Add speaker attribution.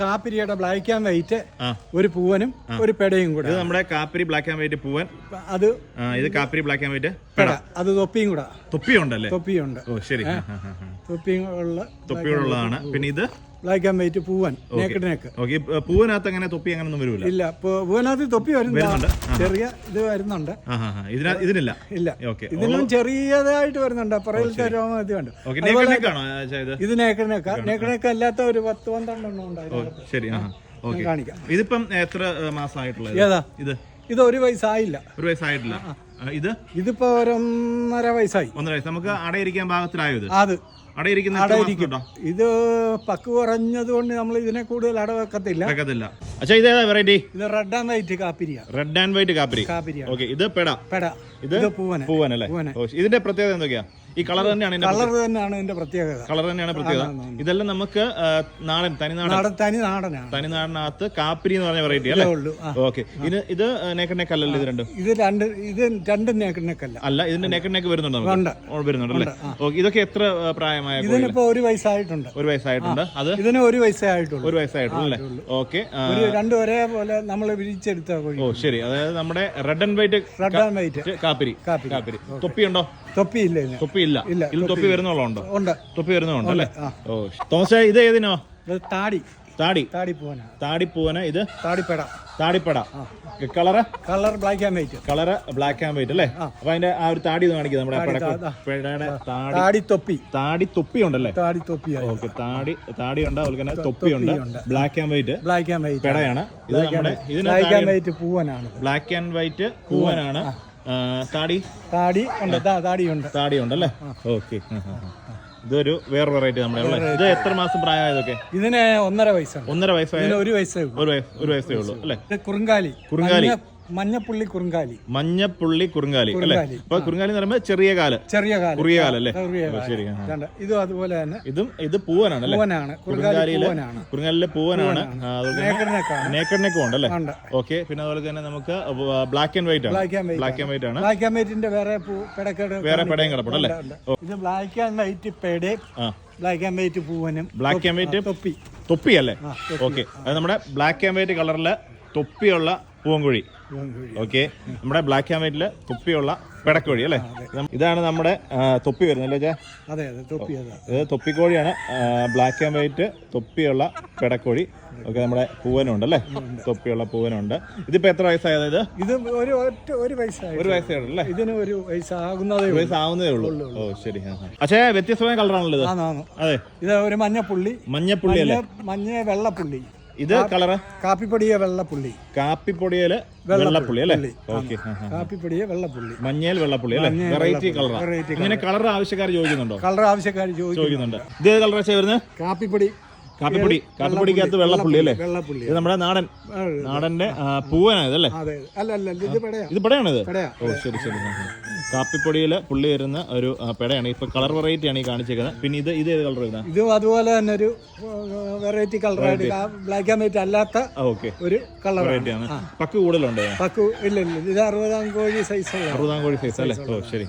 Speaker 1: കാപ്പിരിയുടെ black and white ഒരു പൂവനും ഒരു പെടയും കൂടെ.
Speaker 2: നമ്മുടെ കാപ്പിരി ബ്ലാക്ക് ആൻഡ് വൈറ്റ് പൂവൻ.
Speaker 1: അത്
Speaker 2: ഇത് കാപ്പിരി ബ്ലാക്ക് ആൻഡ് വൈറ്റ്
Speaker 1: പെട. അത് തൊപ്പിയും കൂടെ.
Speaker 2: തൊപ്പിയുണ്ടല്ലേ?
Speaker 1: തൊപ്പിയുണ്ട്.
Speaker 2: ഓ ശരി. തൊപ്പിയുള്ള.
Speaker 1: തൊപ്പിയും
Speaker 2: തൊപ്പിയുള്ളതാണ് പിന്നെ ഇത്?
Speaker 1: ബ്ലാക്ക് ആൻഡ് വൈറ്റ് പൂവൻ നേക്കഡ് നേക്ക്
Speaker 2: പൂവനകത്ത് അങ്ങനെ തൊപ്പി അങ്ങനെ ഒന്നും വരില്ല
Speaker 1: ഇല്ല പൂവനകത്ത് തൊപ്പി വരുന്നുണ്ട്. ചെറിയ ഇത് വരുന്നുണ്ട്.
Speaker 2: ഇതിനില്ല?
Speaker 1: ഇല്ല. ഇതിനും ചെറിയതായിട്ട് വരുന്നുണ്ട്. പുറയിലത്തെ രോമം ഇത് ഉണ്ട്
Speaker 2: ഓക്കെ നേക്കണേക്കാണോ ഇത്?
Speaker 1: നേക്കഡ് നേക്ക നേക്കഡ് നേക്ക അല്ലാത്ത ഒരു പത്ത് പന്ത്രണ്ടെണ്ണം ഉണ്ടായിരുന്നു.
Speaker 2: ശരി.
Speaker 1: കാണിക്കാം.
Speaker 2: ഇതിപ്പം എത്ര മാസമായിട്ടുള്ളത് ഇത്?
Speaker 1: ഇത് ഒരു വയസ്സായില്ല.
Speaker 2: ഒരു വയസ്സായിട്ടില്ല. ഇത്?
Speaker 1: ഇതിപ്പോ ഒന്നര വയസ്സായി.
Speaker 2: ഒന്നര വയസ്സ്. നമുക്ക് അടയിരിക്കാൻ പാകത്തിലായോ ഇത്?
Speaker 1: അത്.
Speaker 2: അടയിരിക്കുന്ന
Speaker 1: ഇത് പക്ക് കുറഞ്ഞത് കൊണ്ട് നമ്മൾ ഇതിനെ കൂടുതൽ അട വെക്കത്തില്ല.
Speaker 2: വെക്കത്തില്ല അച്ഛാ ഇത് ഏതാ വെറൈറ്റി
Speaker 1: ഇത് റെഡ് ആൻഡ് വൈറ്റ് കാപ്പിരിയ.
Speaker 2: റെഡ് ആൻഡ് വൈറ്റ് കാപ്പിരി.
Speaker 1: കാപ്പിരിയ.
Speaker 2: ഓക്കെ ഇത് പെട.
Speaker 1: പെട.
Speaker 2: ഇത്
Speaker 1: പൂവന പൂവന.
Speaker 2: പൂവൻ അല്ലേ ഓ, ഇതിന്റെ പ്രത്യേകത എന്തൊക്കെയാ? ഈ കളർ തന്നെയാണ് ഇതിന്റെ
Speaker 1: കളർ തന്നെയാണ് ഇതിന്റെ പ്രത്യേകത.
Speaker 2: കളർ തന്നെയാണ് പ്രത്യേകത. ഇതെല്ലാം നമുക്ക് നാടൻ തനിനാടൻ
Speaker 1: നാടൻ. തനി നാടനാണ്.
Speaker 2: തനിനാടിനകത്ത് കാപ്പിരി എന്ന് പറഞ്ഞ വെറൈറ്റി അല്ലേ? ഓക്കെ ഇത് ഇത് നെക്ക് നെക്ക് ഇത് രണ്ടും?
Speaker 1: ഇത് രണ്ട് ഇത് രണ്ടും നേക്കണക്കല്ല
Speaker 2: അല്ല ഇതിന്റെ നെക്ക് നെക്ക് വരുന്നുണ്ടോ. വരുന്നുണ്ട് അല്ലേ ഓക്കെ ഇതൊക്കെ എത്ര പ്രായമായ?
Speaker 1: ഇതിനിപ്പോ ഒരു വയസ്സായിട്ടുണ്ട്.
Speaker 2: ഒരു വയസ്സായിട്ടുണ്ട്. അത്?
Speaker 1: ഇതിന് ഒരു വയസ്സായിട്ടുള്ളൂ
Speaker 2: ഒരു വയസ്സായിട്ടുള്ളൂ അല്ലേ? ഓക്കെ
Speaker 1: ഒരു രണ്ട് ഒരേപോലെ നമ്മൾ വിരിച്ചെടുത്ത കോഴി
Speaker 2: ഓ ശരി. അതായത് നമ്മുടെ red and white
Speaker 1: red and white
Speaker 2: കാപ്പിരി.
Speaker 1: കാപ്പിരി.
Speaker 2: തൊപ്പി തൊപ്പിയുണ്ടോ?
Speaker 1: തൊപ്പിയില്ല ഇതിന്.
Speaker 2: തൊപ്പി
Speaker 1: ഇല്ല,
Speaker 2: ഇതിൽ തൊപ്പി വരുന്നുള്ളതുണ്ടോ
Speaker 1: ഉണ്ട്?
Speaker 2: തൊപ്പി വരുന്നുണ്ടോ അല്ലേ ഓ തോമസേ ഇത് ഏതിനോ?
Speaker 1: താടി.
Speaker 2: താടി.
Speaker 1: താടി പൂവനാ
Speaker 2: താടിപ്പൂവന് ഇത്?
Speaker 1: താടിപ്പട.
Speaker 2: താടിപ്പട. Colour
Speaker 1: colour? Black and white
Speaker 2: colour black and white അല്ലേ? അപ്പൊ അതിന്റെ ആ ഒരു താടി കാണിക്കുന്നത് നമ്മുടെ പെടയുടെ താടി.
Speaker 1: തൊപ്പി
Speaker 2: താടി തൊപ്പി ഉണ്ടല്ലേ?
Speaker 1: താടി തൊപ്പി
Speaker 2: ഓക്കെ താടി താടി ഉണ്ട് അതുപോലെ തന്നെ തൊപ്പി ഉണ്ട്. Black and white
Speaker 1: black and white
Speaker 2: പെടയാണ്. ഇത് നമ്മുടെ ഇതിന്
Speaker 1: ബ്ലാക്ക് ആൻഡ് വൈറ്റ് പൂവനാണ്.
Speaker 2: ബ്ലാക്ക് ആൻഡ് വൈറ്റ് പൂവനാണ്. താടി?
Speaker 1: താടി ഉണ്ട്. താടി ഉണ്ട്
Speaker 2: താടി ഉണ്ടല്ലേ ഓക്കെ. ഇതൊരു വേറെ വെറൈറ്റി നമ്മുടെ ഇത് എത്ര മാസം പ്രായമായതൊക്കെ?
Speaker 1: ഇതിന് ഒന്നര വയസ്സാണ്.
Speaker 2: ഒന്നര വയസ്സായ
Speaker 1: ഒരു വയസ്സേ ഉള്ളൂ.
Speaker 2: ഒരു വയസ്സ് ഉള്ളൂ അല്ലേ?
Speaker 1: കുറുങ്കാലി.
Speaker 2: കുറുങ്കാലി.
Speaker 1: മഞ്ഞ- മഞ്ഞപ്പുള്ളി കുറുങ്കാലി.
Speaker 2: മഞ്ഞപ്പുള്ളി കുറുങ്കാലി അല്ലേ. അപ്പൊ കുറുങ്കാലി എന്ന് പറയുമ്പോൾ ചെറിയ കാൽ.
Speaker 1: ചെറിയ കാലം.
Speaker 2: കുറിയ കാലല്ലേ? ശരി
Speaker 1: ഇതും അതുപോലെ തന്നെ
Speaker 2: ഇതും ഇത് പൂവനാണ് അല്ലേ?
Speaker 1: പൂവനാണ്. കുറുങ്കാലി
Speaker 2: കുറുങ്കാലിയിൽ
Speaker 1: പൂവനാണ്.
Speaker 2: കുറുങ്കാലിലെ പൂവനാണ്. നേക്കടിനൊക്കെ ഉണ്ടല്ലേ ഓക്കെ പിന്നെ അതുപോലെ തന്നെ നമുക്ക് ബ്ലാക്ക് ആൻഡ് വൈറ്റ് ആണ്.
Speaker 1: ബ്ലാക്ക് ആൻഡ് വൈറ്റ്
Speaker 2: ആണ്.
Speaker 1: ബ്ലാക്ക് ആൻഡ് വൈറ്റിന്റെ വേറെ
Speaker 2: വേറെ പെടയും കിടപ്പുണ്ട് അല്ലേ.
Speaker 1: ഇത് ബ്ലാക്ക് ആൻഡ് വൈറ്റ്
Speaker 2: പേടേ
Speaker 1: ബ്ലാക്ക് ആൻഡ് വൈറ്റ് പൂവനും
Speaker 2: ബ്ലാക്ക് ആൻഡ് വൈറ്റ്
Speaker 1: തൊപ്പി.
Speaker 2: തൊപ്പി. അല്ലേ ഓക്കെ. അത് നമ്മുടെ ബ്ലാക്ക് ആൻഡ് വൈറ്റ് കളറിലെ തൊപ്പിയുള്ള പൂവൻകുഴി. ഓക്കെ. നമ്മുടെ ബ്ലാക്ക് ആൻഡ് വൈറ്റിൽ തൊപ്പിയുള്ള പെടക്കോഴി അല്ലേ? ഇതാണ് നമ്മുടെ തൊപ്പി വരുന്നത് അല്ലേ
Speaker 1: അതെ അതെ തൊപ്പി
Speaker 2: ഇത് തൊപ്പിക്കോഴിയാണ്. ബ്ലാക്ക് ആൻഡ് വൈറ്റ് തൊപ്പിയുള്ള പെടക്കോഴി. ഓക്കെ നമ്മുടെ പൂവനുണ്ട് അല്ലേ? തൊപ്പിയുള്ള പൂവനുണ്ട്. ഇതിപ്പോ എത്ര വയസ്സായത് ഇത്
Speaker 1: ഇത് ഒരു ഒരു വയസ്സായി.
Speaker 2: ഒരു വയസ്സേ ഉള്ളൂ അല്ലേ?
Speaker 1: ഇതിന് ഒരു വയസ്സാകുന്നതേ
Speaker 2: വയസ്സാവുന്നതേ ഉള്ളൂ. ഓ ശരി. പക്ഷേ വ്യത്യസ്തമായ കളറാണല്ലോ അതെ.
Speaker 1: ഇത് ഒരു മഞ്ഞപ്പുള്ളി.
Speaker 2: മഞ്ഞപ്പുള്ളി അല്ലേ?
Speaker 1: മഞ്ഞ വെള്ളപ്പുള്ളി.
Speaker 2: ഇത് കളറ്?
Speaker 1: കാപ്പിപ്പൊടിയെ വെള്ളപ്പുള്ളി.
Speaker 2: കാപ്പിപ്പൊടിയിൽ വെള്ളപ്പുള്ളി. അല്ലേ. ഓക്കെ
Speaker 1: കാപ്പിപ്പൊടിയെ വെള്ളപ്പുള്ളി.
Speaker 2: മഞ്ഞയിൽ വെള്ളപ്പുള്ളി അല്ലേ? വെറൈറ്റി
Speaker 1: കളർ
Speaker 2: ഇങ്ങനെ കളർ ആവശ്യക്കാർ ചോദിക്കുന്നുണ്ടോ?
Speaker 1: കളർ ആവശ്യക്കാർ
Speaker 2: ചോദിക്കുന്നുണ്ട്. ഇത് കളർ കളറാ വരുന്നത്
Speaker 1: കാപ്പിപ്പൊടി.
Speaker 2: കാപ്പിപ്പൊടി കാപ്പിപ്പൊടിക്കകത്ത് വെള്ളപ്പുള്ളി അല്ലേ?
Speaker 1: വെള്ളപ്പുള്ളി.
Speaker 2: ഇത് നമ്മുടെ നാടൻ നാടന്റെ
Speaker 1: പൂവനായത് അല്ലേ ഇത് പെടയാ.
Speaker 2: ഇത് പെടയാണോ ഇത്? ഓ ശരി ശരി. കാപ്പിപ്പൊടിയിൽ. കാപ്പിപ്പൊടിയിൽ പുള്ളി വരുന്ന ഒരു പെടയാണ്. ഇപ്പൊ കളർ വെറൈറ്റി ആണ് ഈ കാണിച്ചേക്കുന്നത്. പിന്നെ ഇത് ഇത് ഏത് കളർ വരുന്നത്
Speaker 1: ഇതും അതുപോലെ തന്നെ ഒരു വെറൈറ്റി കളറായിട്ട് ബ്ലാക്ക് ആൻഡ് വൈറ്റ് അല്ലാത്ത
Speaker 2: ഓക്കെ.
Speaker 1: ഒരു കളർ
Speaker 2: വെറൈറ്റി ആണ് പക്ക് കൂടുതലുണ്ട്?
Speaker 1: പക്ക് ഇല്ല ഇല്ല ഇത് അറുപതാം കോഴി സൈസ്
Speaker 2: അറുപതാം കോഴി സൈസ് അല്ലേ? ഓ ശരി.